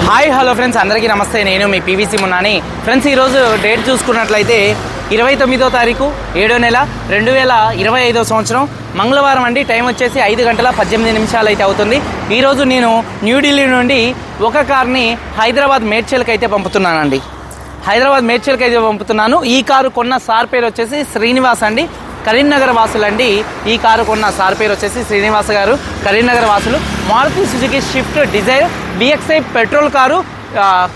Hi hello friends అందరికీ నమస్తే. నేను మీ పీవీసీ మున్నాని. ఫ్రెండ్స్ ఈరోజు డేట్ చూసుకున్నట్లయితే ఇరవై తొమ్మిదో తారీఖు ఏడో నెల రెండు వేల ఇరవై ఐదో సంవత్సరం. మంగళవారం అండి టైం వచ్చేసి ఐదు గంటల పద్దెనిమిది నిమిషాలు అయితే అవుతుంది. ఈరోజు నేను న్యూఢిల్లీ నుండి ఒక కార్ని హైదరాబాద్ మేడ్చల్కి అయితే పంపుతున్నానండి. హైదరాబాద్ మేడ్చల్కి అయితే పంపుతున్నాను. ఈ కారు కొన్న సార్ పేరు వచ్చేసి శ్రీనివాస్ అండి. కరీంనగర్ వాసులండి. ఈ కారు కొన్న సార్ పేరు వచ్చేసి శ్రీనివాస్ గారు. కరీంనగర్ వాసులు. Maruti Suzuki Swift Dzire VXI petrol car.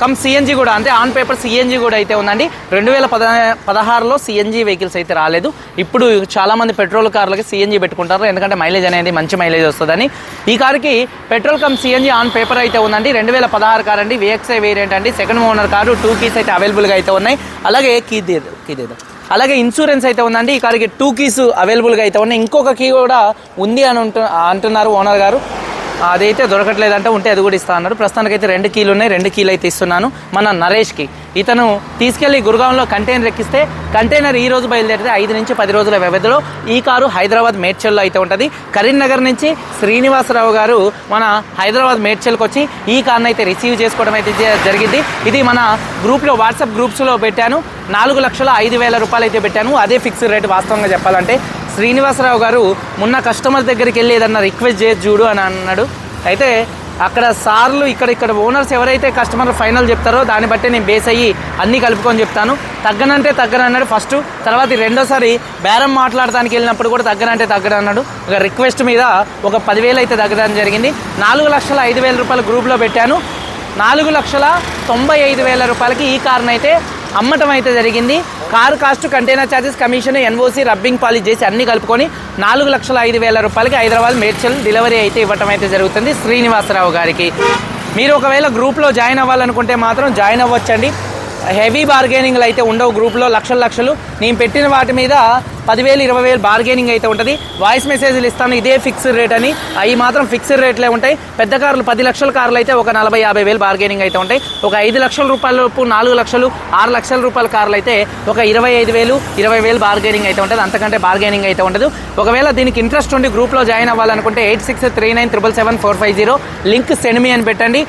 Cum CNG కూడా అంటే ఆన్ పేపర్ సిఎన్జి కూడా అయితే ఉందండి. రెండు వేల పద పదహారులో సిఎన్జి వెహికల్స్ అయితే రాలేదు. ఇప్పుడు చాలామంది పెట్రోల్ కార్లకి సిఎన్జి పెట్టుకుంటారు. ఎందుకంటే మైలేజ్ అనేది మంచి మైలేజ్ వస్తుందని. ఈ కారుకి petrol cum CNG on paper అయితే ఉందండి. రెండు వేల పదహారు కార్ అండి విఎక్స్ఐ వేరియంట్ అండి. Second owner car. Two keys అయితే అవైలబుల్గా అయితే ఉన్నాయి. అలాగే కీ దేదు కీ దేదు అలాగే ఇన్సూరెన్స్ అయితే ఉందండి. ఈ కార్కి టూ కీస్ అవైలబుల్గా అయితే ఉన్నాయి. ఇంకొక కీ కూడా ఉంది అని అంటున్నారు ఓనర్ గారు. అదైతే దొరకట్లేదంటే ఉంటే అది కూడా ఇస్తా అన్నాడు ప్రస్తుతానికి అయితే రెండు కీలు ఉన్నాయి రెండు కీలు అయితే ఇస్తున్నాను. మన నరేష్కి. ఇతను తీసుకెళ్ళి గురుగాంలో కంటైనర్ ఎక్కిస్తే కంటైనర్ ఈ రోజు బయలుదేరితే ఐదు నుంచి పది రోజుల వ్యవధిలో ఈ కారు హైదరాబాద్ మేడ్చల్లో అయితే ఉంటుంది. కరీంనగర్ నుంచి శ్రీనివాసరావు గారు మన హైదరాబాద్ మేడ్చల్కి వచ్చి ఈ కార్ని అయితే రిసీవ్ చేసుకోవడం అయితే జరిగింది. ఇది మన గ్రూప్లో వాట్సాప్ గ్రూప్స్లో పెట్టాను. నాలుగు లక్షల ఐదు వేల రూపాయలు అయితే పెట్టాను. అదే ఫిక్స్డ్ రేట్ వాస్తవంగా చెప్పాలంటే శ్రీనివాసరావు గారు మొన్న కస్టమర్ దగ్గరికి వెళ్ళి ఏదన్నా రిక్వెస్ట్ చేసి చూడు అని అన్నాడు. అయితే అక్కడ సార్లు ఇక్కడ ఇక్కడ ఓనర్స్ ఎవరైతే కస్టమర్ ఫైనల్ చెప్తారో దాన్ని బట్టి నేను బేస్ అయ్యి అన్నీ కలుపుకొని చెప్తాను. తగ్గనంటే తగ్గనన్నాడు ఫస్ట్. తర్వాత రెండోసారి బేరం మాట్లాడటానికి వెళ్ళినప్పుడు కూడా తగ్గనంటే తగ్గనన్నాడు ఒక రిక్వెస్ట్ మీద ఒక పదివేలు అయితే తగ్గడం జరిగింది. నాలుగు లక్షల ఐదు వేల రూపాయలు గ్రూప్లో పెట్టాను. నాలుగు లక్షల తొంభై ఐదు వేల రూపాయలకి ఈ కార్ని అయితే అమ్మటం అయితే జరిగింది. Car cost container charges commission NOC rubbing polish చేసి అన్ని కలుపుకొని నాలుగు లక్షల ఐదు వేల రూపాయలకి హైదరాబాద్ మేడ్చల్ డెలివరీ అయితే ఇవ్వటం అయితే జరుగుతుంది శ్రీనివాసరావు గారికి. మీరు ఒకవేళ గ్రూప్లో జాయిన్ అవ్వాలనుకుంటే మాత్రం జాయిన్ అవ్వచ్చండి. హెవీ బార్గెనింగ్లు అయితే ఉండవు గ్రూప్లో లక్షల లక్షలు. నేను పెట్టిన వాటి మీద పదివేలు ఇరవై వేలు బార్గెనింగ్ అయితే ఉంటుంది. వాయిస్ మెసేజ్లు ఇస్తాను ఇదే ఫిక్స్డ్ రేట్ అని. అవి మాత్రం ఫిక్స్డ్ రేట్లే ఉంటాయి. పెద్ద కార్లు పది లక్షల కార్లు అయితే ఒక నలభై యాభై వేలు బార్గెనింగ్ అయితే ఉంటాయి. ఒక ఐదు లక్షల రూపాయలు నాలుగు లక్షలు ఆరు లక్షల రూపాయల కార్లు అయితే ఒక ఇరవై ఐదు వేలు ఇరవై వేలు బార్గెనింగ్ అయితే ఉంటుంది. అంతకంటే బార్గెనింగ్ అయితే ఉండదు. ఒకవేళ దీనికి ఇంట్రెస్ట్ ఉండి గ్రూప్లో జాయిన్ అవ్వాలనుకుంటే eight six three nine triple seven four five zero link send me అని పెట్టండి.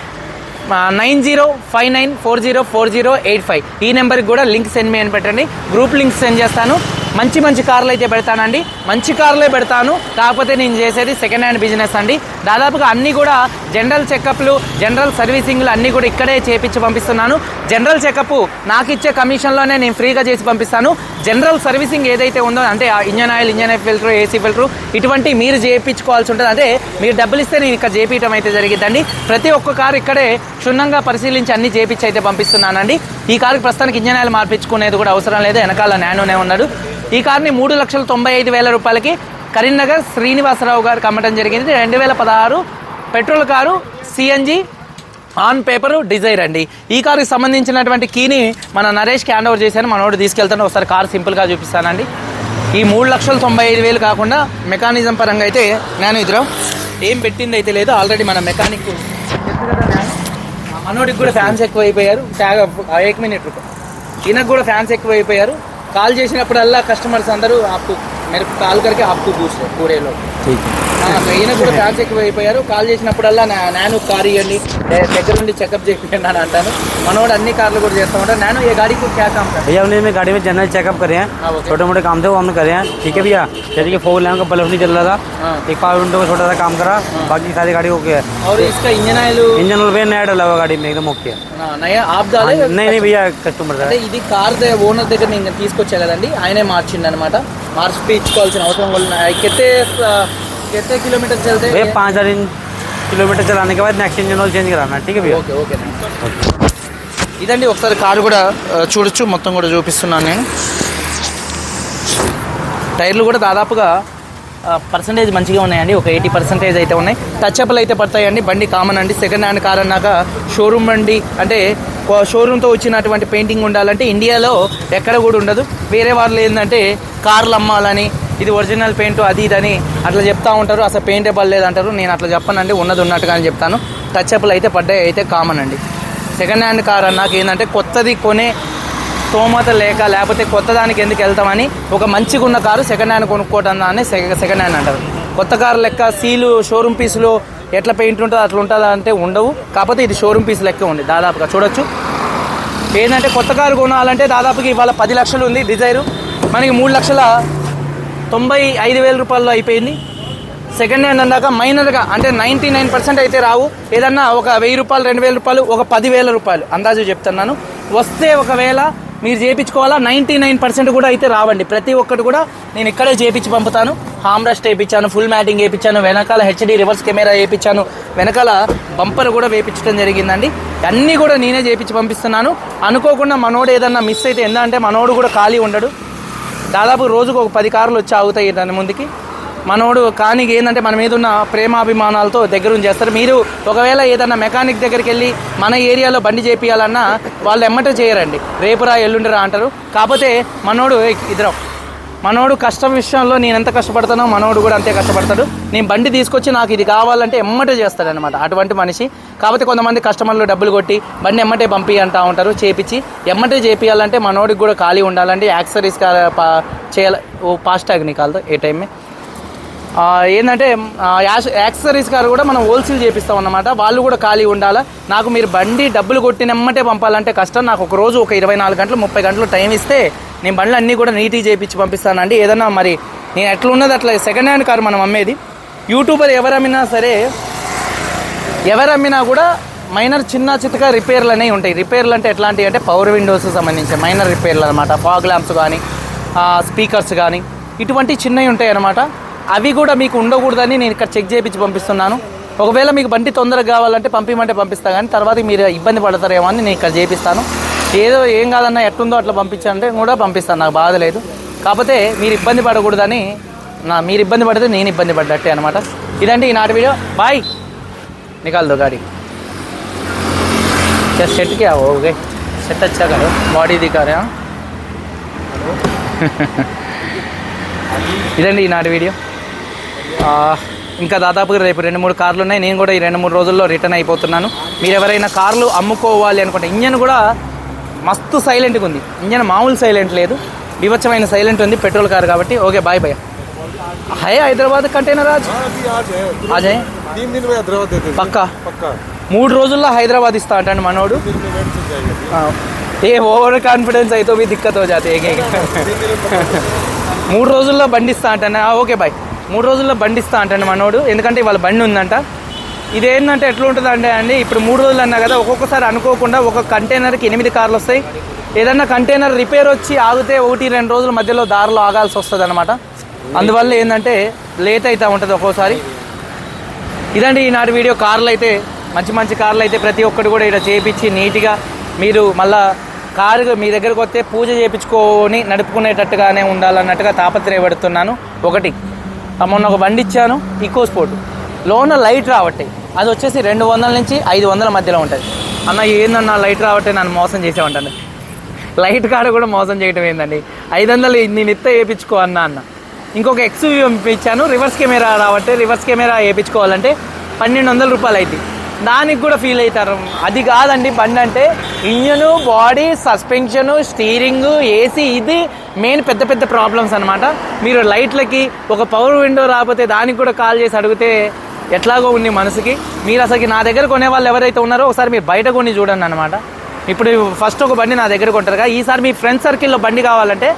Nine zero five nine four zero four zero eight five. ఈ నెంబర్కి కూడా లింక్ సెండ్ మీ అని పెట్టండి. గ్రూప్ లింక్ సెండ్ చేస్తాను. మంచి మంచి కార్లు అయితే పెడతానండి. మంచి కార్లే పెడతాను. కాకపోతే నేను చేసేది సెకండ్ హ్యాండ్ బిజినెస్ అండి. దాదాపుగా అన్నీ కూడా జనరల్ చెకప్లు జనరల్ సర్వీసింగ్లు అన్నీ కూడా ఇక్కడే చేపించి పంపిస్తున్నాను. జనరల్ చెకప్ నాకు ఇచ్చే కమిషన్లోనే నేను ఫ్రీగా చేసి పంపిస్తాను. జనరల్ సర్వీసింగ్ ఏదైతే ఉందో అంటే engine oil engine oil filter AC filter ఇటువంటి మీరు చేయించుకోవాల్సి ఉంటుంది. అదే మీరు డబ్బులు ఇస్తే నేను ఇక్కడ చేపించడం అయితే జరిగిద్దండి. ప్రతి ఒక్క కారు ఇక్కడే క్షుణ్ణంగా పరిశీలించి అన్ని చేపించి అయితే పంపిస్తున్నానండి. ఈ కారుకి ప్రస్తుతానికి ఇంజన్ ఆయిల్ మార్పించుకునేది కూడా అవసరం లేదు. వెనకాల నానోనే ఉన్నాడు. ఈ కార్ని మూడు లక్షల తొంభై ఐదు వేల రూపాయలకి కరీంనగర్ శ్రీనివాసరావు గారికి అమ్మటం జరిగింది. రెండు వేల పదహారు petrol car CNG on paper Dzire అండి. ఈ కారుకి సంబంధించినటువంటి కీని మన నరేష్కి హ్యాండ్ ఓవర్ చేశాను. మనోడు తీసుకెళ్తాను. ఒకసారి కారు సింపుల్గా చూపిస్తానండి. ఈ మూడు లక్షల తొంభై ఐదు వేలు కాకుండా మెకానిజం పరంగా అయితే నేను ఇద్దరం ఏం పెట్టింది అయితే లేదు ఆల్రెడీ మన మెకానిక్ మనోడికి కూడా ఫ్యాన్స్ ఎక్కువ అయిపోయారు ట్యాగ్ ఏక్ మినిట్ ఈయనకు కూడా ఫ్యాన్స్ ఎక్కువ అయిపోయారు కాల్ చేసినప్పుడల్లా కస్టమర్స్ అందరూ ఆప్కు మీరు కాల్ కరికే ఆప్కు పూస్తే పూరేలో ఆ, ఈయన కూడా ఫ్యాన్స్ ఎక్కువ అయిపోయారు కాల్ చేసినప్పుడల్లా నా నాను కార్ ఇవ్వండి దే- దగ్గర నుండి చెకప్ చేయండి అని అంటాను మనోడు అన్ని కార్లు కూడా చేస్తూ ఉంటాడు నేను ఏ గాడికి క్యా కామ్ కర్ भैया हमने में गाड़ी में जनरल चेकअप करे हैं हाँ, ओके। छोटे मोटे काम थे वो हमने करे हैं ठीक है भैया जैसे कि फोर लैम्प का बल्ब नहीं चल रहा था हाँ। एक पावर विंडो का छोटा सा काम करा बाकी सारी गाड़ी ओके है और इसका इंजन आयल इंजन ऑयल भैया नया डाला हुआ गाड़ी में एकदम ओके है నయ ఆప్ దాలే हाँ, नहीं नहीं भैया कस्टमर అంటే ఇది కార్ ఓనర్ దగ్గర నేను తీసుకొచ్చా కదండి ఆయనే మార్చిండు అనమాట మార్చి ఇచ్చుకోవాల్సిన అవసరం కూడా కెత్తే కెత్తే కిలోమీటర్ చల్తే भैया पाँच हजार किलोमीटर चलाने के बाद नेक्स्ट इंजन ऑयल चेंज कराना है ठीक है भैया ఓకే ఓకే ఇదండి ఒకసారి కారు కూడా ఆ, చూడొచ్చు మొత్తం కూడా చూపిస్తున్నాను నేను టైర్లు కూడా దాదాపుగా పర్సంటేజ్ మంచిగా ఉన్నాయండి. ఒక ఎయిటీ పర్సెంటేజ్ అయితే ఉన్నాయి. టచ్అప్లు అయితే పడతాయండి. బండి కామన్ అండి. సెకండ్ హ్యాండ్ కార్ అన్నాక షోరూమ్ బండి అంటే షోరూమ్తో వచ్చినటువంటి పెయింటింగ్ ఉండాలంటే ఇండియాలో ఎక్కడ కూడా ఉండదు. వేరే వాళ్ళు ఏంటంటే కార్లు అమ్మాలని ఇది ఒరిజినల్ పెయింట్ అది ఇది అని అట్లా చెప్తా ఉంటారు. అసలు పెయింటే పడలేదు అంటారు నేను అట్లా చెప్పనండి. ఉన్నది ఉన్నట్టుగానే చెప్తాను. టచ్ అప్లు అయితే పడ్డాయి. అయితే కామన్ అండి. సెకండ్ హ్యాండ్ కార్ అన్నాక ఏంటంటే కొత్తది కొనే స్తోమత లేక లేకపోతే కొత్త దానికి ఎందుకు వెళ్తామని ఒక మంచిగా ఉన్న కారు సెకండ్ హ్యాండ్ కొనుక్కోవటం దాన్ని సెకండ్ హ్యాండ్ అంటారు. కొత్త కారు లెక్క సీలు షోరూమ్ పీసులు ఎట్లా పెయింట్ ఉంటుందో అట్లా ఉంటుందా అంటే ఉండవు. కాకపోతే ఇది షోరూమ్ పీస్ లెక్క ఉంది దాదాపుగా. చూడొచ్చు. ఏంటంటే కొత్త కారు కొనాలంటే దాదాపుగా ఇవాళ పది లక్షలు ఉంది డిజైరు. మనకి మూడు లక్షల తొంభై ఐదు వేల రూపాయల్లో అయిపోయింది. సెకండ్ హ్యాండ్ అన్నాక మైనర్గా అంటే నైంటీ నైన్ పర్సెంట్ అయితే రావు. ఏదన్నా ఒక వెయ్యి రూపాయలు రెండు వేల రూపాయలు ఒక పదివేల రూపాయలు. అందాజు చెప్తున్నాను. వస్తే ఒకవేళ మీరు చేయించుకోవాలా నైంటీ నైన్ పర్సెంట్ కూడా అయితే రావండి. ప్రతి ఒక్కటి కూడా నేను ఇక్కడే చేయించి పంపుతాను. హామ్రస్ట్ వేయించాను ఫుల్ మ్యాటింగ్ వేయించాను వెనకాల హెచ్డి రివర్స్ కెమెరా వేయించాను వెనకాల బంపర్ కూడా వేయించడం జరిగిందండి. అన్నీ కూడా నేనే చేయించి పంపిస్తున్నాను. అనుకోకుండా మనోడు ఏదన్నా మిస్ అయితే ఏంటంటే మనోడు కూడా ఖాళీ ఉండడు. దాదాపు రోజుకు ఒక పది కార్లు వచ్చి ఆగుతాయి దాని ముందుకి. మనోడు కానీ ఏంటంటే మన మీద ఉన్న ప్రేమాభిమానాలతో దగ్గర చేస్తారు. మీరు ఒకవేళ ఏదన్నా మెకానిక్ దగ్గరికి వెళ్ళి మన ఏరియాలో బండి చేపియాలన్నా వాళ్ళు ఎమ్మటే చేయరండి. రేపురా ఎల్లుండిరా అంటారు. కాకపోతే మనోడు ఇద్దరం. మనోడు కష్టం విషయంలో నేను ఎంత కష్టపడతానో మనోడు కూడా అంతే కష్టపడతాడు. నేను బండి తీసుకొచ్చి నాకు ఇది కావాలంటే ఎమ్మటే చేస్తాడనమాట అటువంటి మనిషి. కాకపోతే కొంతమంది కస్టమర్లు డబ్బులు కొట్టి బండి ఎమ్మటే పంపి అంటా ఉంటారు చేపించి ఎమ్మటే చేపియాలంటే మనోడికి కూడా ఖాళీ ఉండాలంటే యాక్సరీస్ చేయాలి ఓ ఫాస్ట్ ట్యాగ్ నీ కాదు ఏ టైమే. ఏంటంటే యాక్సెసరీస్ యాక్సరీస్ గారు కూడా మనం హోల్సేల్ చేపిస్తాం అన్నమాట. వాళ్ళు కూడా ఖాళీ ఉండాలా? నాకు మీరు బండి డబ్బులు కొట్టినమ్మటే పంపాలంటే కష్టం. నాకు ఒక రోజు ఒక ఇరవై నాలుగు గంటలు ముప్పై గంటలు టైం ఇస్తే నేను బండ్లు అన్నీ కూడా నీట్గా చేపించి పంపిస్తానండి. ఏదన్నా మరి నేను ఎట్లా ఉన్నది అట్లా సెకండ్ హ్యాండ్ కారు మనం అమ్మేది. యూట్యూబర్ ఎవరు అమ్మినా సరే ఎవరు అమ్మినా కూడా మైనర్ చిన్న చిత్తగా రిపేర్లు అనేవి ఉంటాయి. రిపేర్లు అంటే ఎట్లాంటివి అంటే పవర్ విండోస్ సంబంధించి మైనర్ రిపేర్లు అనమాట ఫాగ్ ల్యాంప్స్ కానీ స్పీకర్స్ కానీ ఇటువంటి చిన్నవి ఉంటాయి అనమాట అవి కూడా మీకు ఉండకూడదని నేను ఇక్కడ చెక్ చేయించి పంపిస్తున్నాను ఒకవేళ మీకు బండి తొందరగా కావాలంటే పంపించమంటే పంపిస్తా కానీ తర్వాత మీరు ఇబ్బంది పడతారేమో అని నేను ఇక్కడ చేపిస్తాను ఏదో ఏం కాదన్నా ఎట్లుందో అట్లా పంపించంటే కూడా పంపిస్తాను నాకు బాధ లేదు కాకపోతే మీరు ఇబ్బంది పడకూడదని నా మీరు ఇబ్బంది పడితే నేను ఇబ్బంది పడ్డట్టే అనమాట ఇదండి ఈనాటి వీడియో బాయ్ निकाल दो गाड़ी क्या सेट क्या हो गए सेट अच्छा करो बॉडी दिखा रहे हैं ఇదండి ఈనాటి వీడియో ఆ, ఇంకా దాదాపుగా రేపు రెండు మూడు కార్లు ఉన్నాయి నేను కూడా ఈ రెండు మూడు రోజుల్లో రిటర్న్ అయిపోతున్నాను. మీరు ఎవరైనా కార్లు అమ్ముకోవాలి అనుకుంటే ఇంజన్ కూడా మస్తు సైలెంట్గా ఉంది. ఇంజన్ మామూలు సైలెంట్ లేదు. వివచ్చమైన సైలెంట్ ఉంది. పెట్రోల్ కార్ కాబట్టి okay bye bye. Hi Hyderabad container Raju. Ajay పక్కా? మూడు రోజుల్లో హైదరాబాద్ ఇస్తా అంటాను మనోడు. ఏ ఓవర్ కాన్ఫిడెన్స్ అయితే దిక్కతో జాతే. మూడు రోజుల్లో బండి ఇస్తా అంటాను. Okay bye. మూడు రోజుల్లో బండి ఇస్తా అంటాను మనోడు. ఎందుకంటే ఇవాళ బండి ఉందంట. ఇదేంటంటే ఎట్లా ఉంటుంది అండి ఇప్పుడు మూడు రోజులు అన్నా కదా ఒక్కొక్కసారి అనుకోకుండా ఒక కంటైనర్కి ఎనిమిది కార్లు వస్తాయి. ఏదన్నా కంటైనర్ రిపేర్ వచ్చి ఆగితే ఒకటి రెండు రోజుల మధ్యలో దారిలో ఆగాల్సి వస్తుంది అనమాట అందువల్ల ఏంటంటే లేట్ అవుతూ ఉంటుంది ఒక్కోసారి. ఇదండి ఈనాటి వీడియో కార్లు అయితే మంచి మంచి కార్లు అయితే ప్రతి ఒక్కటి కూడా ఇక్కడ చేపించి నీట్గా మీరు మళ్ళా కారు మీ దగ్గరకు వస్తే పూజ చేయించుకొని నడుపుకునేటట్టుగానే ఉండాలన్నట్టుగా తాపత్రయపడుతున్నాను. ఒకటి. మొన్న ఒక బండి ఇచ్చాను ఈకో స్పోర్ట్ లోన లైట్ రావట్టే. అది వచ్చేసి రెండు వందల నుంచి ఐదు వందల మధ్యలో ఉంటుంది. అన్న ఏందన్న లైట్ రావట్టే నన్ను మోసం చేసామంటాను లైట్ కాడ కూడా మోసం చేయటం ఏందండి? ఐదు వందలు నేను ఇత్త వేయించుకో అన్న అన్న. ఇంకొక ఎక్స్యూవీ పంపించాను రివర్స్ కెమెరా రావట్టే రివర్స్ కెమెరా వేయించుకోవాలంటే పన్నెండు వందల రూపాయలు అవుతాయి దానికి కూడా ఫీల్ అవుతారు. అది కాదండి బండి అంటే engine body suspension steering AC ఇది మెయిన్ పెద్ద పెద్ద ప్రాబ్లమ్స్ అనమాట మీరు లైట్లకి ఒక పవర్ విండో రాకపోతే దానికి కూడా కాల్ చేసి అడిగితే ఎట్లాగో ఉంది మనసుకి. మీరు అసలు నా దగ్గర కొనే వాళ్ళు ఎవరైతే ఉన్నారో ఒకసారి మీరు బయట కొని చూడండి అనమాట ఇప్పుడు ఫస్ట్ ఒక బండి నా దగ్గర కొంటారు కదా ఈసారి మీ ఫ్రెండ్ సర్కిల్లో బండి కావాలంటే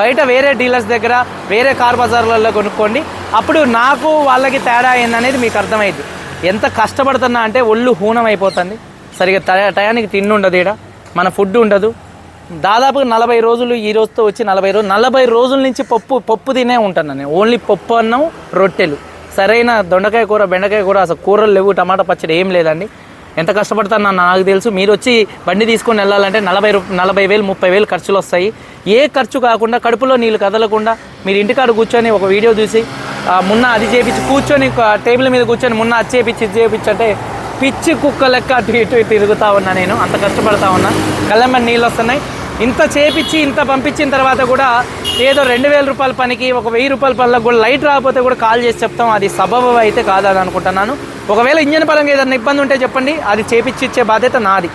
బయట వేరే డీలర్స్ దగ్గర వేరే కార్ బజార్లలో కొనుక్కోండి. అప్పుడు నాకు వాళ్ళకి తేడా ఏందనేది మీకు అర్థమైంది ఎంత కష్టపడుతున్నా అంటే ఒళ్ళు హూనం అయిపోతుంది. సరిగా టయానికి తిండి ఉండదు ఈడ. మన ఫుడ్ ఉండదు. దాదాపుగా నలభై రోజులు ఈ రోజుతో వచ్చి నలభై రోజులు నలభై రోజుల నుంచి పప్పు పప్పు తినే ఉంటాను నేను. ఓన్లీ పప్పు అన్నం రొట్టెలు. సరైన దొండకాయ కూర బెండకాయ కూర అసలు కూరలు లేవు టమాటా పచ్చడి ఏం లేదండి. ఎంత కష్టపడతాను నాకు తెలుసు. మీరు వచ్చి బండి తీసుకొని వెళ్ళాలంటే నలభై నలభై వేలు ముప్పై వేలు ఖర్చులు వస్తాయి. ఏ ఖర్చు కాకుండా కడుపులో నీళ్ళు కదలకుండా మీరు ఇంటికాడ కూర్చొని ఒక వీడియో చూసి మున్న అది చేపించి కూర్చొని టేబుల్ మీద కూర్చొని మున్న అది చేపించి ఇది చేపించి అంటే పిచ్చి కుక్క లెక్క అటు ఇటు ఇటు తిరుగుతా ఉన్నా నేను. అంత కష్టపడతా ఉన్నా. కళ్ళమ్మని నీళ్ళు వస్తున్నాయి. ఇంత చేపించి ఇంత పంపించిన తర్వాత కూడా ఏదో రెండు వేల రూపాయల పనికి ఒక వెయ్యి రూపాయల పనులకు కూడా లైట్ రాకపోతే కూడా కాల్ చేసి చెప్తాం. అది సబబు అయితే కాదని అనుకుంటున్నాను. ఒకవేళ ఇంజన్ పరంగా ఏదైనా ఇబ్బంది ఉంటే చెప్పండి. అది చేపించి ఇచ్చే బాధ్యత నాది.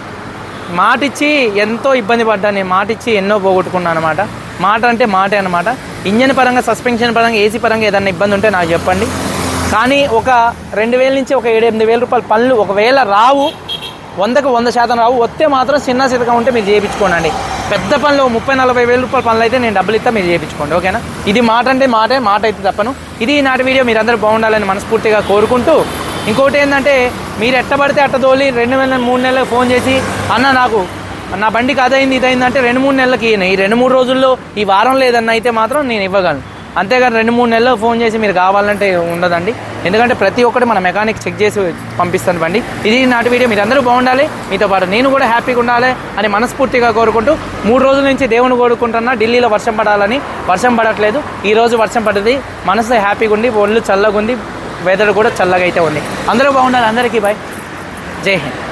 మాటిచ్చి ఎంతో ఇబ్బంది పడ్డాను నేను. మాటిచ్చి ఎన్నో పోగొట్టుకున్నాను అనమాట మాట అంటే మాటే అనమాట ఇంజన్ పరంగా సస్పెన్షన్ పరంగా ఏసీ పరంగా ఏదైనా ఇబ్బంది ఉంటే నాకు చెప్పండి. కానీ ఒక రెండు వేల నుంచి ఒక ఏడు ఎనిమిది వేల రూపాయల పనులు ఒకవేళ రావు వందకు వంద శాతం రావు వస్తే మాత్రం చిన్న సిద్ధంగా ఉంటే మీరు చేయించుకోండి పెద్ద పనులు ముప్పై నలభై వేల రూపాయల పనులు అయితే నేను డబ్బులు ఇస్తా మీరు చేయించుకోండి ఓకేనా? ఇది మాట అంటే మాటే మాట అయితే తప్పను. ఇది నాటి వీడియో మీరందరూ బాగుండాలని మనస్ఫూర్తిగా కోరుకుంటూ ఇంకోటి ఏంటంటే మీరు ఎట్టబడితే అట్ట తోలి రెండు వేల మూడు నెలలకు ఫోన్ చేసి అన్న నాకు నా బండికి అదైంది ఇదైంది అంటే రెండు మూడు నెలలకి ఈ రెండు మూడు రోజుల్లో ఈ వారం లేదన్న అయితే మాత్రం నేను ఇవ్వగలను. అంతేగాని రెండు మూడు నెలలు ఫోన్ చేసి మీరు కావాలంటే ఉండదండి. ఎందుకంటే ప్రతి ఒక్కటి మన మెకానిక్ చెక్ చేసి పంపిస్తాను బండి. ఇది నాటి వీడియో మీరు అందరూ బాగుండాలి. మీతో పాటు నేను కూడా హ్యాపీగా ఉండాలి అని మనస్ఫూర్తిగా కోరుకుంటూ మూడు రోజుల నుంచి దేవుని కోరుకుంటున్నా ఢిల్లీలో వర్షం పడాలని. వర్షం పడట్లేదు. ఈ రోజు వర్షం పడ్డది. మనసు హ్యాపీగా ఉంది ఒళ్ళు చల్లగా ఉంది వెదర్ కూడా చల్లగా అయితే ఉంది. అందరూ బాగుండాలి. అందరికీ బాయ్ జై హింద్.